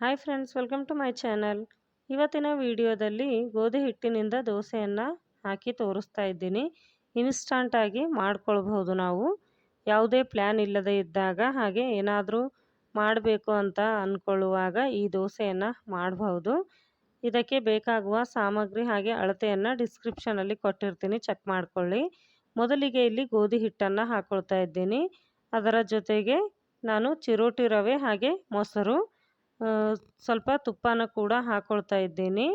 Hi friends welcome to my channel ಇವತ್ತಿನ ವಿಡಿಯೋದಲ್ಲಿ ಗೋಧಿ ಹಿಟ್ಟಿನಿಂದ ದೋಸೆಯನ್ನು ಹಾಕಿ ತೋರಿಸ್ತಾ ಇದ್ದೀನಿ. ಇನ್ಸ್ಟಂಟಾಗಿ ಮಾಡ್ಕೊಳ್ಬಹುದು ನಾವು. ಯಾವುದೇ ಪ್ಲ್ಯಾನ್ ಇಲ್ಲದೆ ಇದ್ದಾಗ ಹಾಗೆ ಏನಾದರೂ ಮಾಡಬೇಕು ಅಂತ ಅಂದ್ಕೊಳ್ಳುವಾಗ ಈ ದೋಸೆಯನ್ನು ಮಾಡಬಹುದು. ಇದಕ್ಕೆ ಬೇಕಾಗುವ ಸಾಮಗ್ರಿ ಹಾಗೆ ಅಳತೆಯನ್ನು ಡಿಸ್ಕ್ರಿಪ್ಷನಲ್ಲಿ ಕೊಟ್ಟಿರ್ತೀನಿ. ಚೆಕ್ ಮಾಡಿಕೊಳ್ಳಿ. ಮೊದಲಿಗೆ ಇಲ್ಲಿ ಗೋಧಿ ಹಿಟ್ಟನ್ನು ಹಾಕ್ಕೊಳ್ತಾ ಇದ್ದೀನಿ. ಅದರ ಜೊತೆಗೆ ನಾನು ಚಿರೋಟಿ ರವೆ ಹಾಗೆ ಮೊಸರು ಸ್ವಲ್ಪ ತುಪ್ಪನ ಕೂಡ ಹಾಕ್ಕೊಳ್ತಾ ಇದ್ದೀನಿ.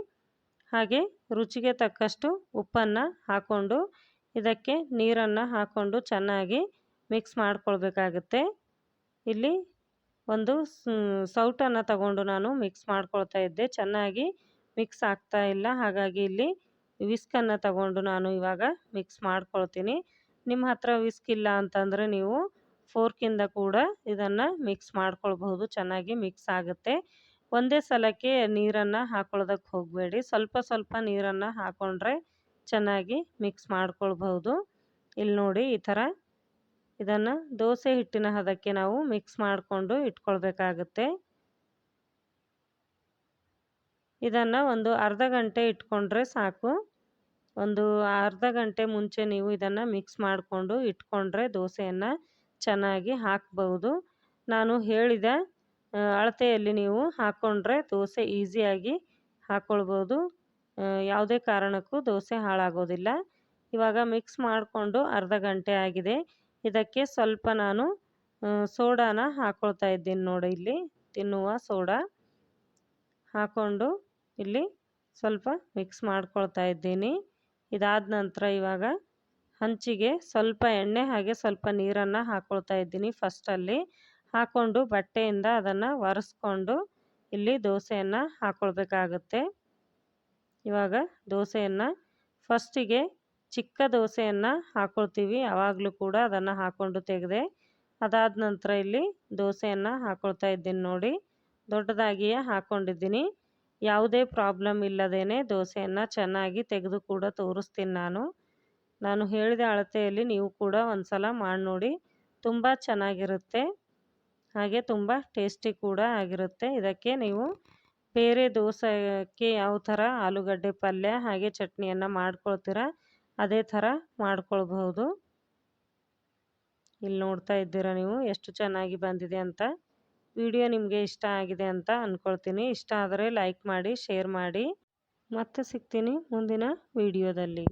ಹಾಗೆ ರುಚಿಗೆ ತಕ್ಕಷ್ಟು ಉಪ್ಪನ್ನು ಹಾಕ್ಕೊಂಡು ಇದಕ್ಕೆ ನೀರನ್ನು ಹಾಕ್ಕೊಂಡು ಚೆನ್ನಾಗಿ ಮಿಕ್ಸ್ ಮಾಡ್ಕೊಳ್ಬೇಕಾಗುತ್ತೆ. ಇಲ್ಲಿ ಒಂದು ಸೌಟನ್ನು ತಗೊಂಡು ನಾನು ಮಿಕ್ಸ್ ಮಾಡ್ಕೊಳ್ತಾ ಇದ್ದೆ. ಚೆನ್ನಾಗಿ ಮಿಕ್ಸ್ ಆಗ್ತಾ ಇಲ್ಲ. ಹಾಗಾಗಿ ಇಲ್ಲಿ ವಿಸ್ಕನ್ನು ತಗೊಂಡು ನಾನು ಇವಾಗ ಮಿಕ್ಸ್ ಮಾಡ್ಕೊಳ್ತೀನಿ. ನಿಮ್ಮ ಹತ್ರ ವಿಸ್ಕ್ ಇಲ್ಲ ಅಂತಂದರೆ ನೀವು ಫೋರ್ಕಿಂದ ಕೂಡ ಇದನ್ನು ಮಿಕ್ಸ್ ಮಾಡ್ಕೊಳ್ಬಹುದು, ಚೆನ್ನಾಗಿ ಮಿಕ್ಸ್ ಆಗುತ್ತೆ. ಒಂದೇ ಸಲಕ್ಕೆ ನೀರನ್ನು ಹಾಕೊಳ್ಳೋದಕ್ಕೆ ಹೋಗಬೇಡಿ. ಸ್ವಲ್ಪ ಸ್ವಲ್ಪ ನೀರನ್ನು ಹಾಕೊಂಡ್ರೆ ಚೆನ್ನಾಗಿ ಮಿಕ್ಸ್ ಮಾಡ್ಕೊಳ್ಬಹುದು. ಇಲ್ಲಿ ನೋಡಿ ಈ ಥರ ಇದನ್ನು ದೋಸೆ ಹಿಟ್ಟಿನ ಹದಕ್ಕೆ ನಾವು ಮಿಕ್ಸ್ ಮಾಡಿಕೊಂಡು ಇಟ್ಕೊಳ್ಬೇಕಾಗುತ್ತೆ. ಇದನ್ನು ಒಂದು ಅರ್ಧ ಗಂಟೆ ಇಟ್ಕೊಂಡ್ರೆ ಸಾಕು. ಒಂದು ಅರ್ಧ ಗಂಟೆ ಮುಂಚೆ ನೀವು ಇದನ್ನು ಮಿಕ್ಸ್ ಮಾಡಿಕೊಂಡು ಇಟ್ಕೊಂಡ್ರೆ ದೋಸೆಯನ್ನು ಚೆನ್ನಾಗಿ ಹಾಕ್ಬೌದು ನಾನು ಹೇಳಿದ ಅಳತೆಯಲ್ಲಿ ನೀವು ಹಾಕ್ಕೊಂಡ್ರೆ ದೋಸೆ ಈಸಿಯಾಗಿ ಹಾಕ್ಕೊಳ್ಬೋದು ಯಾವುದೇ ಕಾರಣಕ್ಕೂ ದೋಸೆ ಹಾಳಾಗೋದಿಲ್ಲ. ಇವಾಗ ಮಿಕ್ಸ್ ಮಾಡಿಕೊಂಡು ಅರ್ಧ ಗಂಟೆ ಆಗಿದೆ. ಇದಕ್ಕೆ ಸ್ವಲ್ಪ ನಾನು ಸೋಡಾನ ಹಾಕ್ಕೊಳ್ತಾ ಇದ್ದೀನಿ ನೋಡಿ ಇಲ್ಲಿ. ತಿನ್ನುವ ಸೋಡಾ. ಹಾಕ್ಕೊಂಡು ಇಲ್ಲಿ ಸ್ವಲ್ಪ ಮಿಕ್ಸ್ ಮಾಡ್ಕೊಳ್ತಾ ಇದ್ದೀನಿ. ಇದಾದ ನಂತರ ಇವಾಗ ಹಂಚಿಗೆ ಸ್ವಲ್ಪ ಎಣ್ಣೆ ಹಾಗೆ ಸ್ವಲ್ಪ ನೀರನ್ನು ಹಾಕ್ಕೊಳ್ತಾ ಇದ್ದೀನಿ ಫಸ್ಟಲ್ಲಿ. ಹಾಕ್ಕೊಂಡು ಬಟ್ಟೆಯಿಂದ ಅದನ್ನು ಒರೆಸ್ಕೊಂಡು ಇಲ್ಲಿ ದೋಸೆಯನ್ನು ಹಾಕ್ಕೊಳ್ಬೇಕಾಗುತ್ತೆ ಇವಾಗ ದೋಸೆಯನ್ನು ಫಸ್ಟಿಗೆ ಚಿಕ್ಕ ದೋಸೆಯನ್ನು ಹಾಕ್ಕೊಳ್ತೀವಿ ಯಾವಾಗಲೂ ಕೂಡ ಅದನ್ನು ಹಾಕ್ಕೊಂಡು ತೆಗೆದೆ ಅದಾದ ನಂತರ ಇಲ್ಲಿ ದೋಸೆಯನ್ನು ಹಾಕ್ಕೊಳ್ತಾ ಇದ್ದೀನಿ ನೋಡಿ. ದೊಡ್ಡದಾಗಿಯೇ ಹಾಕ್ಕೊಂಡಿದ್ದೀನಿ ಯಾವುದೇ ಪ್ರಾಬ್ಲಮ್ ಇಲ್ಲದೇ ದೋಸೆಯನ್ನು ಚೆನ್ನಾಗಿ ತೆಗೆದು ಕೂಡ ತೋರಿಸ್ತೀನಿ ನಾನು. ನಾನು ಹೇಳಿದ ಅಳತೆಯಲ್ಲಿ ನೀವು ಕೂಡ ಒಂದು ಸಲ ಮಾಡಿ ನೋಡಿ. ತುಂಬ ಚೆನ್ನಾಗಿರುತ್ತೆ. ಹಾಗೆ ತುಂಬ ಟೇಸ್ಟಿ ಕೂಡ ಆಗಿರುತ್ತೆ. ಇದಕ್ಕೆ ನೀವು ಬೇರೆ ದೋಸೆಗೆ ಯಾವ ಥರ ಆಲೂಗಡ್ಡೆ ಪಲ್ಯ ಹಾಗೆ ಚಟ್ನಿಯನ್ನು ಮಾಡ್ಕೊಳ್ತೀರ, ಅದೇ ಥರ ಮಾಡ್ಕೊಳ್ಬಹುದು. ಇಲ್ಲಿ ನೋಡ್ತಾ ಇದ್ದೀರಾ ನೀವು ಎಷ್ಟು ಚೆನ್ನಾಗಿ ಬಂದಿದೆ ಅಂತ. ವಿಡಿಯೋ ನಿಮಗೆ ಇಷ್ಟ ಆಗಿದೆ ಅಂತ ಅಂದ್ಕೊಳ್ತೀನಿ ಇಷ್ಟ ಆದರೆ ಲೈಕ್ ಮಾಡಿ, ಶೇರ್ ಮಾಡಿ. ಮತ್ತೆ ಸಿಗ್ತೀನಿ ಮುಂದಿನ ವಿಡಿಯೋದಲ್ಲಿ.